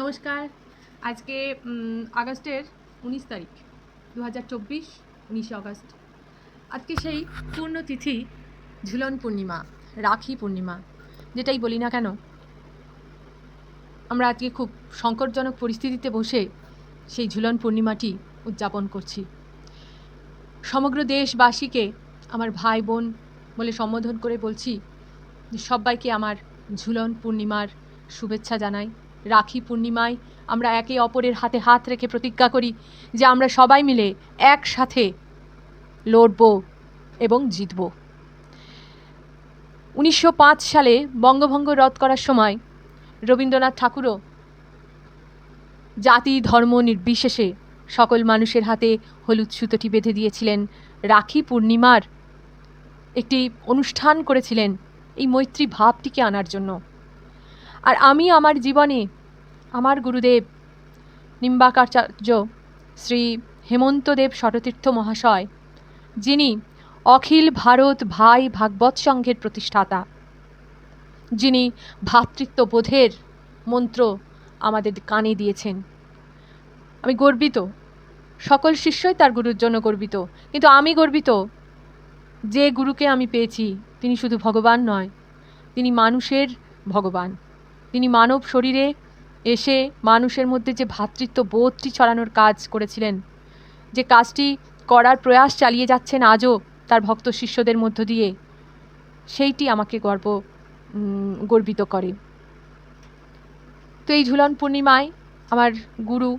নমস্কার। আজকে আগস্টের উনিশ তারিখ দু হাজার চব্বিশ, উনিশে আগস্ট। আজকে সেই পূর্ণতিথি ঝুলন পূর্ণিমা, রাখি পূর্ণিমা, যেটাই বলি না কেন, আমরা আজকে খুব সংকটজনক পরিস্থিতিতে বসে সেই ঝুলন পূর্ণিমাটি উদযাপন করছি। সমগ্র দেশবাসীকে, আমার ভাই বোন বলে সম্বোধন করে বলছি সবাইকে আমার ঝুলন পূর্ণিমার শুভেচ্ছা জানাই। রাখি পূর্ণিমায় আমরা একে অপরের হাতে হাত রেখে প্রতিজ্ঞা করি যে আমরা সবাই মিলে একসাথে লড়ব এবং জিতব। উনিশশো পাঁচ সালে বঙ্গভঙ্গ রদ করার সময় রবীন্দ্রনাথ ঠাকুরও জাতি, ধর্ম নির্বিশেষে সকল মানুষের হাতে হলুদ সুতোটি বেঁধে দিয়েছিলেন। রাখি পূর্ণিমার একটি অনুষ্ঠান করেছিলেন এই মৈত্রী ভাবটিকে আনার জন্য। আর আমি আমার জীবনে আমার গুরুদেব নিম্বাকাচার্য শ্রী হেমন্তদেব শরতীর্থ মহাশয়, যিনি অখিল ভারত ভাই ভাগবত সংঘের প্রতিষ্ঠাতা, যিনি ভ্রাতৃত্ববোধের মন্ত্র আমাদের কানে দিয়েছেন। আমি গর্বিত। সকল শিষ্যই তার গুরুর জন্য গর্বিত। কিন্তু আমি গর্বিত যে গুরুকে আমি পেয়েছি, তিনি শুধু ভগবান নয়, তিনি মানুষের ভগবান। তিনি মানব শরীরে এসে মানুষের মধ্যে যে ভ্রাতৃত্ব বোধটি ছড়ানোর কাজ করেছিলেন, যে কাজটি করার প্রয়াস চালিয়ে যাচ্ছেন আজও তার ভক্ত শিষ্যদের মধ্য দিয়ে, সেইটি আমাকে গর্ব গর্বিত করে। তো এই ঝুলন পূর্ণিমায় আমার গুরু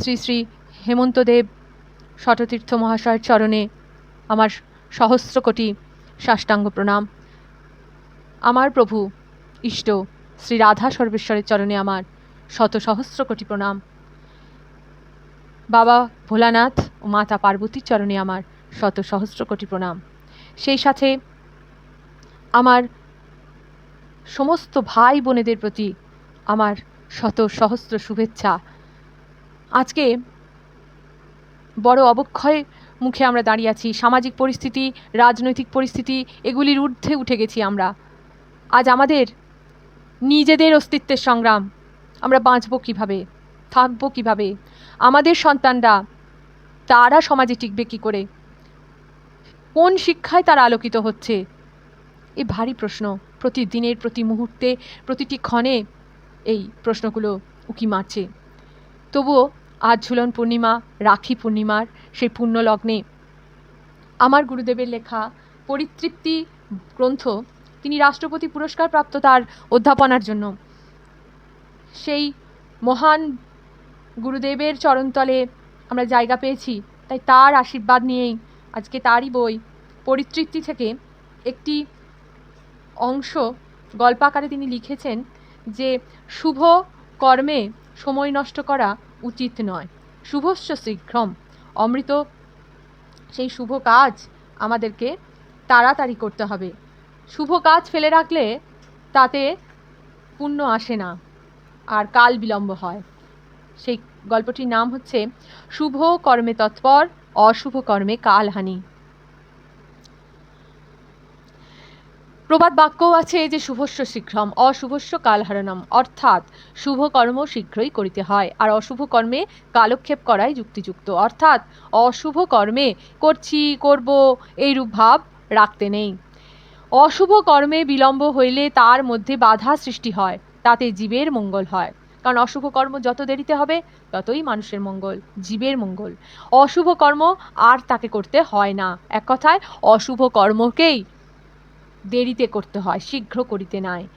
শ্রী শ্রী হেমন্তদেব শততীর্থ মহাশয়ের চরণে আমার সহস্র কোটি সাষ্টাঙ্গ প্রণাম। আমার প্রভু ইষ্ট। শ্রী রাধা সর্বেশ্বরের চরণে আমার শত সহস্র কোটি প্রণাম। বাবা ভোলানাথ ও মাতা পার্বতীর চরণে আমার শত সহস্র কোটি প্রণাম। সেই সাথে আমার সমস্ত ভাই বোনেদের প্রতি আমার শত সহস্র শুভেচ্ছা। আজকে বড় অবক্ষয় মুখে আমরা দাঁড়িয়ে আছি। সামাজিক পরিস্থিতি, রাজনৈতিক পরিস্থিতি, এগুলির ঊর্ধ্বে উঠে গেছি আমরা। আজ আমাদের নিজেদের অস্তিত্বের সংগ্রাম। আমরা বাঁচব কীভাবে? থাকব কীভাবে? আমাদের সন্তানরা, তারা সমাজে টিকবে কী করে? কোন শিক্ষায় তারা আলোকিত হচ্ছে? এ ভারী প্রশ্ন। প্রতিদিনের প্রতি মুহূর্তে, প্রতিটি ক্ষণে এই প্রশ্নগুলো উকি মারছে। তবুও আজ ঝুলন পূর্ণিমা, রাখি পূর্ণিমার সেই পুণ্য লগ্নে আমার গুরুদেবের লেখা পরিতৃপ্তি গ্রন্থ তিনি রাষ্ট্রপতি পুরস্কার প্রাপ্ত তার অধ্যাপনার জন্য। সেই মহান গুরুদেবের চরণতলে আমরা জায়গা পেয়েছি। তাই তার আশীর্বাদ নিয়েই আজকে তারই বই পরিতৃপ্তি থেকে একটি অংশ গল্পাকারে তিনি লিখেছেন যে, শুভ কর্মে সময় নষ্ট করা উচিত নয়। শুভস্য শীঘ্রম। অমৃত, সেই শুভ কাজ আমাদেরকে তাড়াতাড়ি করতে হবে। শুভ কাজ ফেলে রাখলে তাতে পুণ্য আসে না, আর কাল বিলম্ব হয়। সেই গল্পটির নাম হচ্ছে, শুভ কর্মে তৎপর, অশুভ কর্মে কালহানি। প্রবাদ বাক্যও আছে যে, শুভস্য শীঘ্রম, অশুভস্য কালহারণম। অর্থাৎ, শুভ কর্ম শীঘ্রই করিতে হয়, আর অশুভ কর্মে কালক্ষেপ করাই যুক্তিযুক্ত। অর্থাৎ, অশুভ কর্মে করছি, করব, এইরূপ ভাব রাখতে নেই। অশুভ কর্মে বিলম্ব হইলে তার মধ্যে বাধা সৃষ্টি হয়, তাতে জীবের মঙ্গল হয়। কারণ অশুভ কর্ম যত দেরিতে হবে, ততই মানুষের মঙ্গল, জীবের মঙ্গল। অশুভ কর্ম আর তাকে করতে হয় না। এক কথায়, অশুভ কর্মকেই দেরিতে করতে হয়, শীঘ্র করিতে নাই।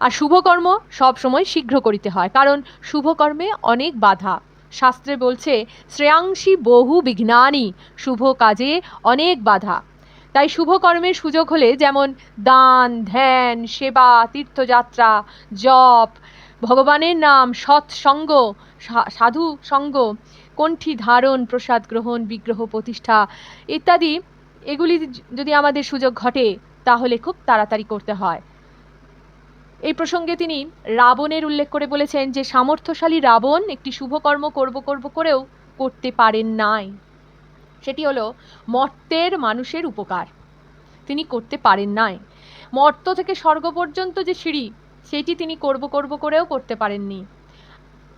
আর শুভকর্ম সব সময় শীঘ্র করিতে হয়, কারণ শুভকর্মে অনেক বাধা। শাস্ত্রে বলছে, শ্রেয়াংশী বহু বিঘ্নানি, শুভ কাজে অনেক বাধা। তাই শুভকর্মের সুযোগ হলে যেমন দান, ধ্যান, সেবা, তীর্থযাত্রা, জপ, ভগবানের নাম সৎসঙ্গ সাধু সঙ্গ, কণ্ঠী ধারণ, প্রসাদ গ্রহণ, বিগ্রহ প্রতিষ্ঠা ইত্যাদি, এগুলি যদি আমাদের সুযোগ ঘটে, তাহলে খুব তাড়াতাড়ি করতে হয়। এই প্রসঙ্গে তিনি রাবণের উল্লেখ করে বলেছেন যে, সামর্থ্যশালী রাবণ একটি শুভকর্ম করব করব করেও করতে পারেন নাই। সেটি হলো, মর্তের মানুষের উপকার। তিনি করতে পারেন নাই। মর্ত থেকে স্বর্গ পর্যন্ত যে সিঁড়ি, সেটি তিনি করব করব করেও করতে পারেননি।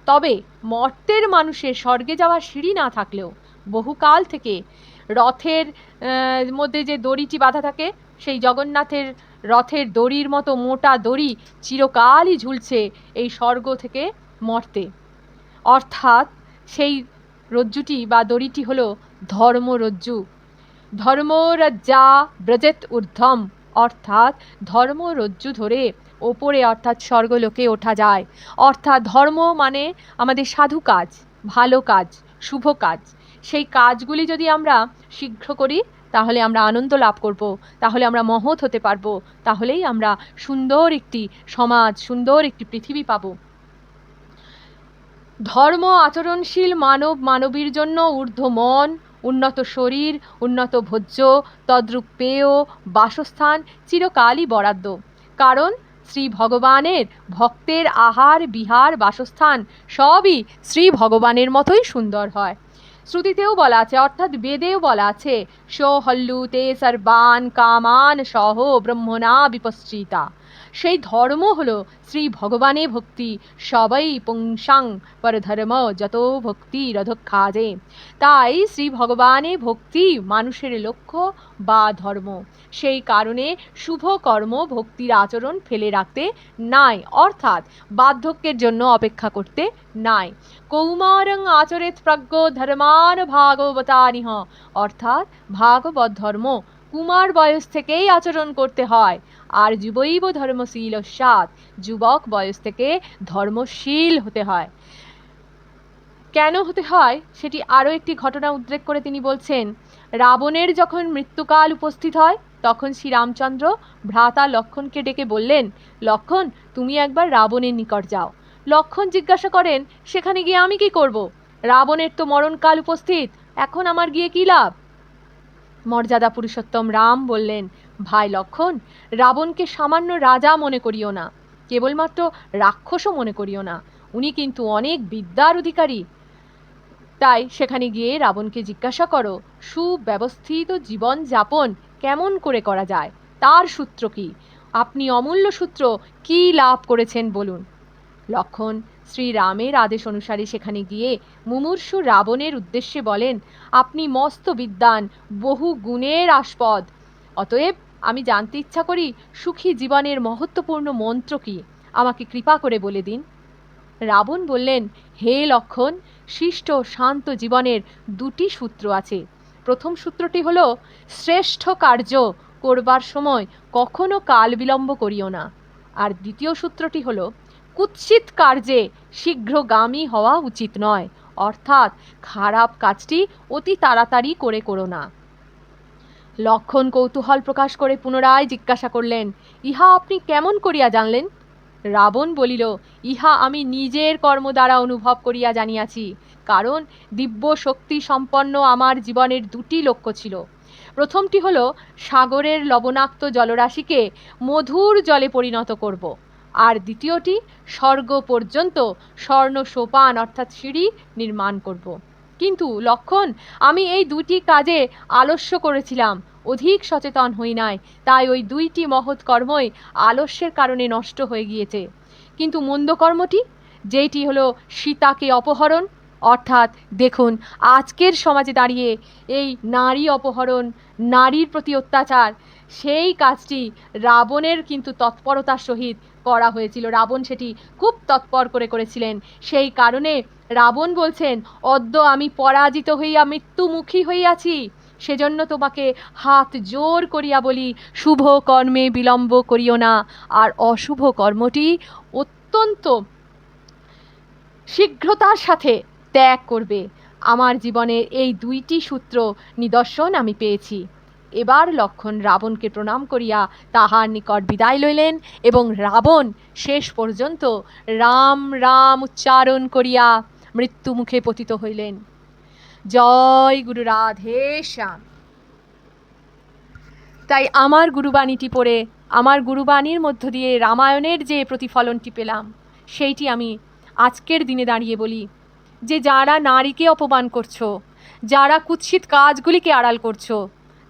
তবে মর্তের মানুষের স্বর্গে যাওয়ার সিঁড়ি না থাকলেও বহুকাল থেকে রথের মধ্যে যে দড়িটি বাঁধা থাকে, সেই জগন্নাথের রথের দড়ির মতো মোটা দড়ি চিরকালই ঝুলছে এই স্বর্গ থেকে মর্তে। অর্থাৎ সেই রজ্জুটি বা দড়িটি হলো ধর্মরজ্জু। ধর্মরাজ্যা ব্রজেত ঊর্ধ্বম, অর্থাৎ ধর্মরজ্জু ধরে ওপরে অর্থাৎ স্বর্গলোকে ওঠা যায়। অর্থাৎ ধর্ম মানে আমাদের সাধু কাজ, ভালো কাজ, শুভ কাজ। সেই কাজগুলি যদি আমরা শীঘ্র করি, তাহলে আমরা আনন্দ লাভ করব, তাহলে আমরা মহৎ হতে পারব, তাহলেই আমরা সুন্দর একটি সমাজ, সুন্দর একটি পৃথিবী পাবো। ধর্ম আচরণশীল মানব মানবীর জন্য ঊর্ধ্ব মন, উন্নত শরীর, উন্নত ভোজ্য, তদ্রূপ পেয়, বাসস্থান চিরকালই বরাদ্দ। কারণ শ্রী ভগবানের ভক্তের আহার, বিহার, বাসস্থান সবই শ্রী ভগবানের মতোই সুন্দর হয়। শ্রুতিতেও বলা আছে, অর্থাৎ বেদেও বলা আছে তে সর্বান কামান সহ ব্রহ্মণা বিপশ্চিতা। সেই ধর্ম হলো শ্রী ভগবানে ভক্তি। সবাই পুংসাং পরধর্ম যত ভক্তি রধক্ষাজে তাই শ্রী ভগবানে ভক্তি মানুষের লক্ষ্য বা ধর্ম। সেই কারণে শুভ কর্ম ভক্তির আচরণ ফেলে রাখতে নাই, অর্থাৎ বার্ধক্যের জন্য অপেক্ষা করতে নাই। কৌমারং আচরেত প্রজ্ঞ ধর্মান ভাগবতানিহ অর্থাৎ ভাগবত ধর্ম কুমার বয়স থেকেই আচরণ করতে হয়। আর যুবৈব ধর্মশীল সাত, যুবক বয়স থেকে ধর্মশীল হতে হয়। কেন হতে হয়? সেটি আরও একটি ঘটনা উদ্রেক করে তিনি বলছেন, রাবণের যখন মৃত্যুকাল উপস্থিত হয়, তখন শ্রীরামচন্দ্র ভ্রাতা লক্ষণকে ডেকে বললেন, লক্ষণ, তুমি একবার রাবণের নিকট যাও। লক্ষণ জিজ্ঞাসা করেন, সেখানে গিয়ে আমি কি করব? রাবণের তো মরণকাল উপস্থিত, এখন আমার গিয়ে কি লাভ? মর্যাদা পুরুষোত্তম রাম বললেন, ভাই লক্ষণ, রাবণকে সামান্য রাজা মনে করিও না, কেবলমাত্র রাক্ষসও মনে করিও না। উনি কিন্তু অনেক বিদ্যার অধিকারী। তাই সেখানে গিয়ে রাবণকে জিজ্ঞাসা করো, সুব্যবস্থিত জীবন যাপন কেমন করে করা যায়? তার সূত্র কি? আপনি অমূল্য সূত্র কি লাভ করেছেন বলুন। লক্ষণ শ্রীরামের আদেশ অনুসারে সেখানে গিয়ে মুমূর্ষু রাবণের উদ্দেশ্যে বলেন, আপনি মস্ত বিদ্বান, বহু গুণের আস্পদ। অতএব আমি জানতে ইচ্ছা করি সুখী জীবনের মহত্বপূর্ণ মন্ত্র কি? আমাকে কৃপা করে বলে দিন। রাবণ বললেন, হে লক্ষণ, শিষ্ট শান্ত জীবনের দুটি সূত্র আছে। প্রথম সূত্রটি হলো, শ্রেষ্ঠ কার্য করবার সময় কখনো কাল বিলম্ব করিও না। আর দ্বিতীয় সূত্রটি হলো কুৎসিত কার্যে শীঘ্রগামী হওয়া উচিত নয়। অর্থাৎ খারাপ কাজটি অতি তাড়াতাড়ি করে করো না। লক্ষণ কৌতূহল প্রকাশ করে পুনরায় জিজ্ঞাসা করলেন, ইহা আপনি কেমন করিয়া জানলেন? রাবণ বলিল, ইহা আমি নিজের কর্ম দ্বারা অনুভব করিয়া জানিয়াছি, কারণ দিব্য শক্তি সম্পন্ন আমার জীবনের দুটি লক্ষ্য ছিল। প্রথমটি হলো সাগরের লবণাক্ত জলরাশিকে মধুর জলে পরিণত করব। আর দ্বিতীয়টি, স্বর্গ পর্যন্ত স্বর্ণ সোপান অর্থাৎ সিঁড়ি নির্মাণ করব। কিন্তু লক্ষণ, আমি এই দুটি কাজে আলস্য করেছিলাম, অধিক সচেতন হই নাই, তাই ওই দুইটি মহৎ কর্মই আলস্যের কারণে নষ্ট হয়ে গিয়েছে। কিন্তু মন্দ কর্মটি, যেইটি হলো সীতাকে অপহরণ, অর্থাৎ দেখুন, আজকের সমাজে দাঁড়িয়ে এই নারী অপহরণ, নারীর প্রতি অত্যাচার সেই কাজটি রাবণের কিন্তু তৎপরতার সহিত করা হয়েছিল। রাবণ সেটি খুব তৎপর করে করেছিলেন। সেই কারণে রাবণ বলছেন, অদ্য আমি পরাজিত হইয়া মৃত্যুমুখী হইয়াছি। সেজন্য তোমাকে হাত জোর করিয়া বলি, শুভ কর্মে বিলম্ব করিও না। আর অশুভ কর্মটি অত্যন্ত শীঘ্রতার সাথে ত্যাগ করবে। আমার জীবনের এই দুইটি সূত্র নিদর্শন আমি পেয়েছি। এবার লক্ষণ রাবণকে প্রণাম করিয়া তাহার নিকট বিদায় লইলেন এবং রাবণ শেষ পর্যন্ত রাম রাম উচ্চারণ করিয়া মৃত্যুমুখে পতিত হইলেন। জয় গুরু রাধে শ্যাম। তাই আমার গুরুবাণীটি পড়ে, আমার গুরুবাণীর মধ্য দিয়ে রামায়ণের যে প্রতিফলনটি পেলাম, সেইটি আমি আজকের দিনে দাঁড়িয়ে বলি, যে যারা নারীকে অপমান করছ, যারা কুৎসিত কাজগুলিকে আড়াল করছ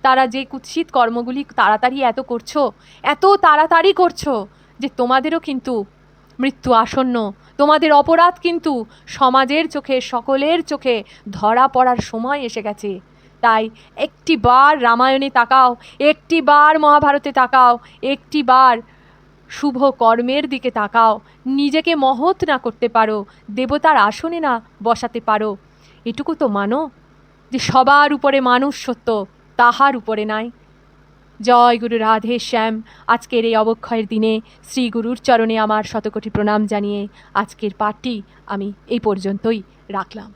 তারা যে কুৎসিত কর্মগুলি তাড়াতাড়ি এত করছ, এত তাড়াতাড়ি করছ যে তোমাদেরও কিন্তু মৃত্যু আসন্ন। তোমাদের অপরাধ কিন্তু সমাজের চোখে, সকলের চোখে ধরা পড়ার সময় এসে গেছে। তাই একটি বার রামায়ণে তাকাও, একটি বার মহাভারতে তাকাও, একটি বার শুভ কর্মের দিকে তাকাও। নিজেকে মহৎ না করতে পারো, দেবতার আসনে না বসাতে পারো। এটুকু তো মানো যে সবার উপরে মানুষ সত্য। তাহার উপরে নাই। জয় গুরু রাধে শ্যাম, আজকের এই অবক্ষয়ের দিনে শ্রী গুরুর চরণে আমার শতকোটি প্রণাম জানিয়ে আজকের পাঠটি আমি এই পর্যন্তই রাখলাম।